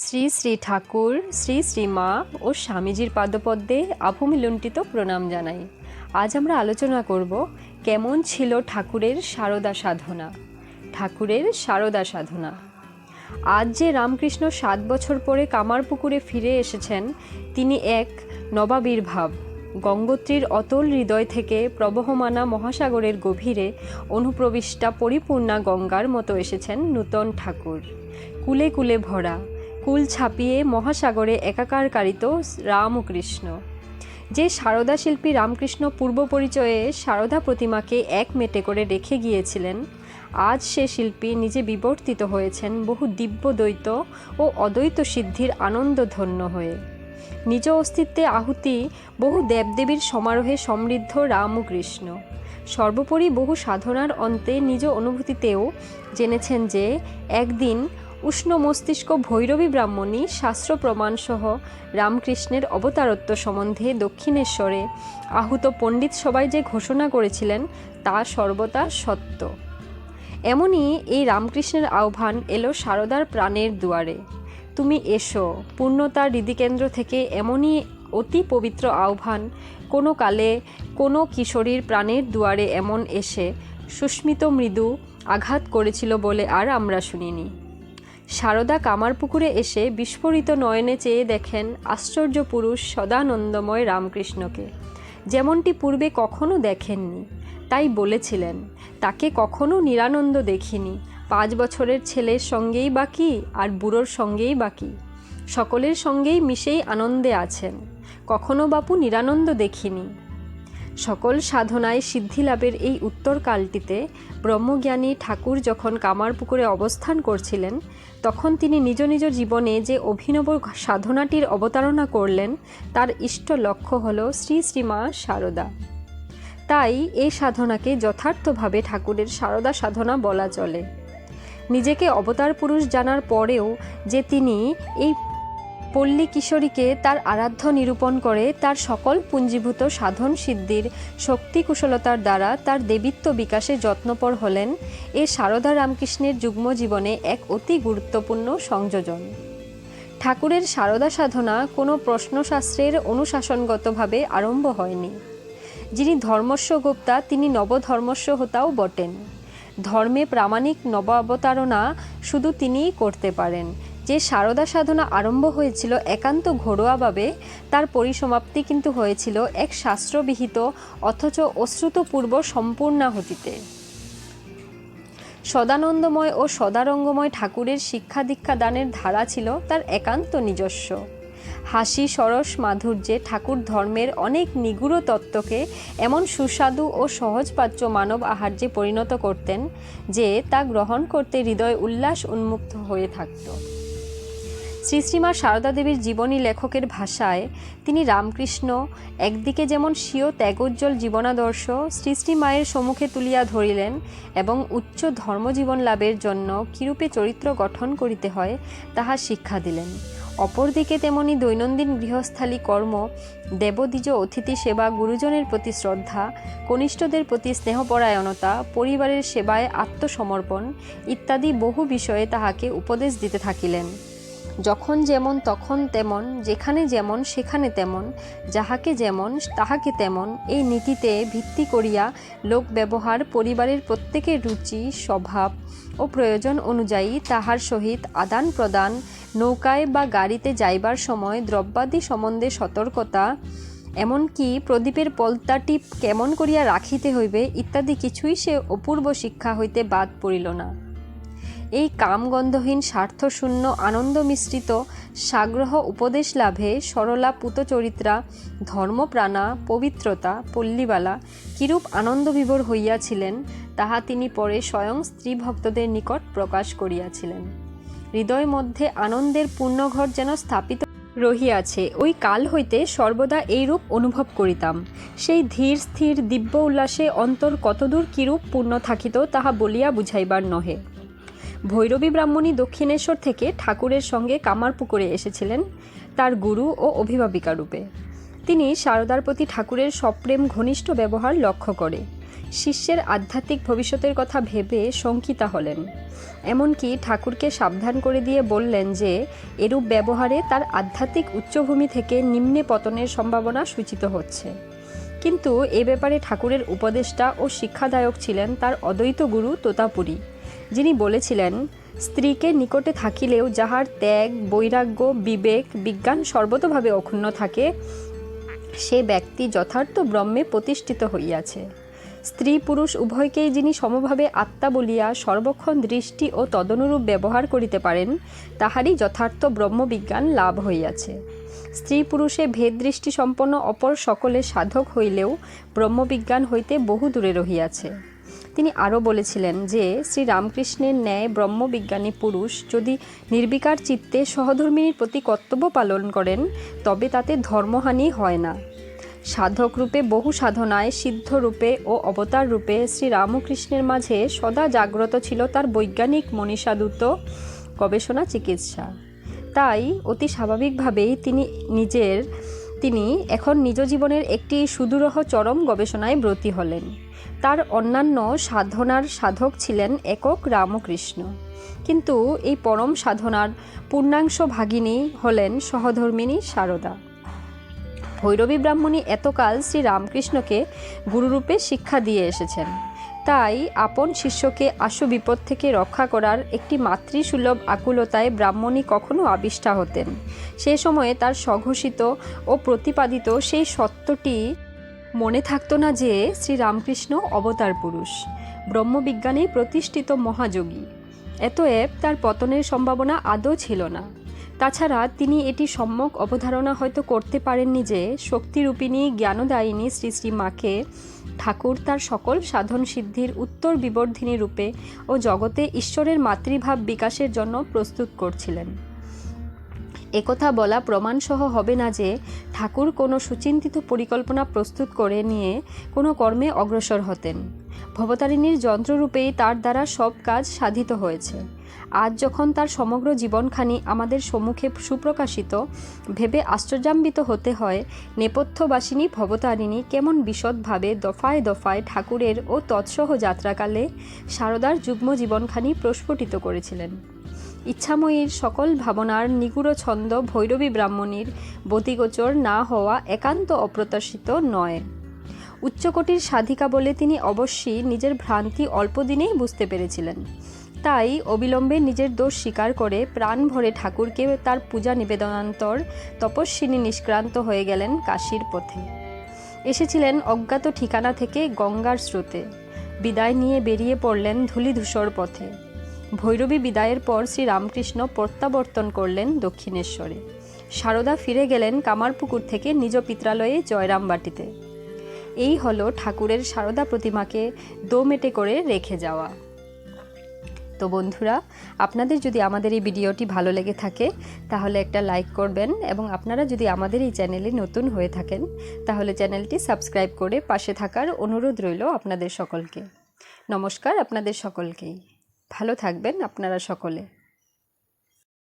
শ্রী শ্রী ঠাকুর, শ্রী শ্রী মা ও স্বামীজির পাদপদ্মে আভূমিলুণ্ঠিত প্রণাম জানাই। আজ আমরা আলোচনা করব, কেমন ছিল ঠাকুরের সারদা সাধনা? ঠাকুরের সারদা সাধনা। আজ যে রামকৃষ্ণ সাত বছর পরে কামারপুকুরে ফিরে এসেছেন, তিনি এক নবাবির্ভাব গঙ্গোত্রীর অতল হৃদয় থেকে প্রবহমানা মহাসাগরের গভীরে অনুপ্রবিষ্টা পরিপূর্ণা গঙ্গার মতো এসেছেন নূতন ঠাকুর। কুলে কুলে ভরা কুল ছাপিয়ে মহাসাগরে একাকারকারিত রামকৃষ্ণ। যে সারদা শিল্পী রামকৃষ্ণ পূর্ব পরিচয়ে সারদা প্রতিমাকে এক মেটে করে রেখে গিয়েছিলেন, আজ সে শিল্পী নিজে বিবর্তিত হয়েছেন বহু দিব্য দ্বৈত ও অদ্বৈত সিদ্ধির আনন্দধন্য হয়ে। নিজ অস্তিত্বে আহুতি বহু দেবদেবীর সমারোহে সমৃদ্ধ রামকৃষ্ণ। সর্বোপরি বহু সাধনার অন্তে নিজ অনুভূতিতেও জেনেছেন যে, একদিন উষ্ণ মস্তিষ্ক ভৈরবী ব্রাহ্মণী শাস্ত্র প্রমাণসহ রামকৃষ্ণের অবতারত্ব সম্বন্ধে দক্ষিণেশ্বরে আহুত পণ্ডিত সবাই যে ঘোষণা করেছিলেন, তা সর্বদা সত্য। এমনই এই রামকৃষ্ণের আহ্বান এলো সারদার প্রাণের দুয়ারে। তুমি এসো, পূর্ণতার হৃদিকেন্দ্র থেকে এমনই অতি পবিত্র আহ্বান, কোনো কালে কোনো কিশোরীর প্রাণের দুয়ারে এমন এসে সুস্মিত মৃদু আঘাত করেছিল বলে আর আমরা শুনিনি। সারদা কামারপুকুরে এসে বিস্ফোরিত নয়নে চেয়ে দেখেন আশ্চর্য পুরুষ সদানন্দময় রামকৃষ্ণকে। যেমনটি পূর্বে কখনো দেখেননি, তাই বলেছিলেন, তাকে কখনো নিরানন্দ দেখিনি। পাঁচ বছরের ছেলের সঙ্গেই বাকি আর বুড়োর সঙ্গেই বাকি সকলের সঙ্গেই মিশেই আনন্দে আছেন। কখনো বাপু নিরানন্দ দেখিনি। সকল সাধনায় সিদ্ধিলাভের এই উত্তরকালটিতে ব্রহ্মজ্ঞানী ঠাকুর যখন কামারপুকুরে অবস্থান করছিলেন, তখন তিনি নিজ নিজ জীবনে যে অভিনব সাধনাটির অবতারণা করলেন, তার ইষ্ট লক্ষ্য হল শ্রী শ্রীমা শারদা তাই এই সাধনাকে যথার্থভাবে ঠাকুরের সারদা সাধনা বলা চলে। নিজেকে অবতার পুরুষ জানার পরেও যে তিনি এই পল্লী কিশোরীকে তার আরাধ্য নিরূপণ করে তার সকল পুঞ্জীভূত সাধন সিদ্ধির শক্তি কুশলতার দ্বারা তার দেবীত্ব বিকাশে যত্নপর হলেন এ সারদা রামকৃষ্ণের যুগ্ম জীবনে এক অতি গুরুত্বপূর্ণ সংযোজন। ঠাকুরের সারদা সাধনা কোনো প্রশ্নশাস্ত্রের অনুশাসনগতভাবে আরম্ভ হয়নি। যিনি ধর্মস্ব গোপ্তা, তিনি নবধর্মস্ব হতাও বটেন। ধর্মে প্রামাণিক নব অবতারণা শুধু তিনিই করতে পারেন। যে সারদা সাধনা আরম্ভ হয়েছিল একান্ত ঘরোয়াভাবে, তার পরিসমাপ্তি কিন্তু হয়েছিল এক শাস্ত্রবিহিত, অথচ অশ্রুতপূর্ব সম্পূর্ণাহতিতে। সদানন্দময় ও সদারঙ্গময় ঠাকুরের শিক্ষা দীক্ষা দানের ধারা ছিল তার একান্ত নিজস্ব। হাসি, সরস, মাধুর্যে ঠাকুর ধর্মের অনেক নিগুড় তত্ত্বকে এমন সুস্বাদু ও সহজপাচ্য মানব আহার্যে পরিণত করতেন, যে তা গ্রহণ করতে হৃদয় উল্লাস উন্মুক্ত হয়ে থাকত। শ্রী শ্রীমা সারদা দেবীর জীবনী লেখকের ভাষায় তিনি রামকৃষ্ণ, একদিকে যেমন স্বীয় ত্যাগোজ্জ্বল জীবনাদর্শ শ্রী শ্রী মায়ের সম্মুখে তুলিয়া ধরিলেন এবং উচ্চ ধর্মজীবন লাভের জন্য কিরূপে চরিত্র গঠন করিতে হয় তাহা শিক্ষা দিলেন। অপরদিকে তেমনি দৈনন্দিন গৃহস্থালী কর্ম দেবদ্বিজ অতিথি সেবা, গুরুজনের প্রতি শ্রদ্ধা, কনিষ্ঠদের প্রতি স্নেহপরায়ণতা, পরিবারের সেবায় আত্মসমর্পণ ইত্যাদি বহু বিষয়ে তাহাকে উপদেশ দিতে থাকিলেন। যখন যেমন তখন তেমন, যেখানে যেমন সেখানে তেমন, যাহাকে যেমন তাহাকে তেমন, এই নীতিতে ভিত্তি করিয়া লোক ব্যবহার পরিবারের প্রত্যেকের রুচি, স্বভাব ও প্রয়োজন অনুযায়ী তাহার সহিত আদান প্রদান, নৌকায় বা গাড়িতে যাইবার সময় দ্রব্যাদি সম্বন্ধে সতর্কতা, এমনকি প্রদীপের পলতাটি কেমন করিয়া রাখিতে হইবে ইত্যাদি কিছুই সে অপূর্ব শিক্ষা হইতে বাদ পড়িল না। এই কামগন্ধহীন স্বার্থশূন্য আনন্দ মিশ্রিত সাগ্রহ উপদেশ লাভে সরলা পুতচরিত্রা, ধর্মপ্রাণা, পবিত্রতা, পল্লীবালা কিরূপ আনন্দবিভোর হইয়াছিলেন, তাহা তিনি পরে স্বয়ং স্ত্রী ভক্তদের নিকট প্রকাশ করিয়াছিলেন। হৃদয় মধ্যে আনন্দের পূর্ণঘর যেন স্থাপিত রহিয়াছে, ওই কাল হইতে সর্বদা এইরূপ অনুভব করিতাম। সেই ধীর স্থির দিব্য উল্লাসে অন্তর কতদূর কিরূপ পূর্ণ থাকিত তাহা বলিয়া বুঝাইবার নহে। ভৈরবী ব্রাহ্মণী দক্ষিণেশ্বর থেকে ঠাকুরের সঙ্গে কামারপুকুরে এসেছিলেন তার গুরু ও অভিভাবিকা রূপে। তিনি সারদার প্রতি ঠাকুরের সপ্রেম ঘনিষ্ঠ ব্যবহার লক্ষ্য করে। শিষ্যের আধ্যাত্মিক ভবিষ্যতের কথা ভেবে শঙ্কিতা হলেন। এমনকি ঠাকুরকে সাবধান করে দিয়ে বললেন যে, এরূপ ব্যবহারে তার আধ্যাত্মিক উচ্চভূমি থেকে নিম্নে পতনের সম্ভাবনা সূচিত হচ্ছে। কিন্তু এ ব্যাপারে ঠাকুরের উপদেষ্টা ও শিক্ষাদায়ক ছিলেন তার অদ্বৈত গুরু তোতাপুরী। যিনি বলেছিলেন, স্ত্রীকে নিকটে থাকিলেও যাহার ত্যাগ, বৈরাগ্য, বিবেক, বিজ্ঞান সর্বতভাবে অক্ষুণ্ণ থাকে, সে ব্যক্তি যথার্থ ব্রহ্মে প্রতিষ্ঠিত হইয়াছে। স্ত্রী পুরুষ উভয়কেই যিনি সমভাবে আত্মা বলিয়া সর্বক্ষণ দৃষ্টি ও তদনুরূপ ব্যবহার করিতে পারেন, তাহারই যথার্থ ব্রহ্মবিজ্ঞান লাভ হইয়াছে। স্ত্রী পুরুষে ভেদ দৃষ্টি সম্পন্ন অপর সকলে সাধক হইলেও ব্রহ্মবিজ্ঞান হইতে বহু দূরে রহিয়াছে। তিনি আরও বলেছিলেন যে শ্রী রামকৃষ্ণের ন্যায় ব্রহ্মবিজ্ঞানী পুরুষ যদি নির্বিকার চিত্তে সহধর্মিনীর প্রতি কর্তব্য পালন করেন, তবে তাতে ধর্মহানি হয় না। সাধক রূপে বহু সাধনায়, সিদ্ধ রূপে ও অবতার রূপে শ্রী রামকৃষ্ণের মাঝে সদা জাগ্রত ছিল তার বৈজ্ঞানিক মনীষাদূত গবেষণা চিকিৎসা। তাই অতি স্বাভাবিকভাবেই তিনি নিজের তিনি এখন নিজ জীবনের একটি সুদূরহ চরম গবেষণায় ব্রতী হলেন। তার অন্যান্য সাধনার সাধক ছিলেন একক রামকৃষ্ণ। কিন্তু এই পরম সাধনার পূর্ণাংশ ভাগিনী হলেন সহধর্মিনী সারদা। ভৈরবী ব্রাহ্মণী এতকাল শ্রী রামকৃষ্ণকে গুরুরূপে শিক্ষা দিয়ে এসেছেন। তাই আপন শিষ্যকে আশু বিপদ থেকে রক্ষা করার একটি মাতৃসুলভ আকুলতায় ব্রাহ্মণী কখনো আবিষ্টা হতেন। সে সময়ে তার স্বঘোষিত ও প্রতিপাদিত সেই সত্যটি মনে থাকতো না যে শ্রীরামকৃষ্ণ অবতার পুরুষ ব্রহ্মবিজ্ঞানে প্রতিষ্ঠিত মহাযোগী। এতএব তার পতনের সম্ভাবনা আদৌ ছিল না। তাছাড়া তিনি এটি সম্যক অবধারণা হয়তো করতে পারেননি যে শক্তিরূপিণী, জ্ঞানদায়িনী শ্রী শ্রী মাকে ঠাকুর তার সকল সাধন সিদ্ধির উত্তর বিবর্ধিনী রূপে ও জগতে ঈশ্বরের মাতৃভাব বিকাশের জন্য প্রস্তুত করছিলেন। একথা বলা প্রমাণসহ হবে না যে ঠাকুর কোনো সুচিন্তিত পরিকল্পনা প্রস্তুত করে নিয়ে কোনো কর্মে অগ্রসর হতেন। ভবতারিণীর যন্ত্ররূপেই তার দ্বারা সব কাজ সাধিত হয়েছে। আজ যখন তার সমগ্র জীবনখানি আমাদের সম্মুখে সুপ্রকাশিত, ভেবে আশ্চর্যান্বিত হতে হয়, নেপথ্যবাসিনী ভবতারিণী কেমন বিশদভাবে দফায় দফায় ঠাকুরের ও তৎসহ যাত্রাকালে সারদার যুগ্ম জীবনখানি প্রস্ফুটিত করেছিলেন। ইচ্ছাময়ীর সকল ভাবনার নিগুড় ছন্দ ভৈরবী ব্রাহ্মণীর বতিগোচর না হওয়া একান্ত অপ্রত্যাশিত নয়। উচ্চকোটির সাধিকা বলে তিনি অবশ্যই নিজের ভ্রান্তি অল্প দিনেই বুঝতে পেরেছিলেন। তাই অবিলম্বে নিজের দোষ স্বীকার করে প্রাণ ভরে ঠাকুরকে তার পূজা নিবেদনান্তর তপস্বিনী নিষ্ক্রান্ত হয়ে গেলেন কাশীর পথে। এসেছিলেন অজ্ঞাত ঠিকানা থেকে গঙ্গার স্রোতে। বিদায় নিয়ে বেরিয়ে পড়লেন ধূলিধূসর পথে। ভৈরবী বিদায়ের পর শ্রীরামকৃষ্ণ প্রত্যাবর্তন করলেন দক্ষিণেশ্বরে। সারদা ফিরে গেলেন কামারপুকুর থেকে নিজ পিত্রালয়ে জয়রামবাটিতে। এই হলো ঠাকুরের সারদা প্রতিমাকে দোমেটে করে রেখে যাওয়া। তো বন্ধুরা, আপনাদের যদি আমাদের এই ভিডিওটি ভালো লেগে থাকে, তাহলে একটা লাইক করবেন এবং আপনারা যদি আমাদের এই চ্যানেলে নতুন হয়ে থাকেন, তাহলে চ্যানেলটি সাবস্ক্রাইব করে পাশে থাকার অনুরোধ রইল আপনাদের সকলকে। নমস্কার আপনাদের সকলকেই। ভালো থাকবেন আপনারা সকলে।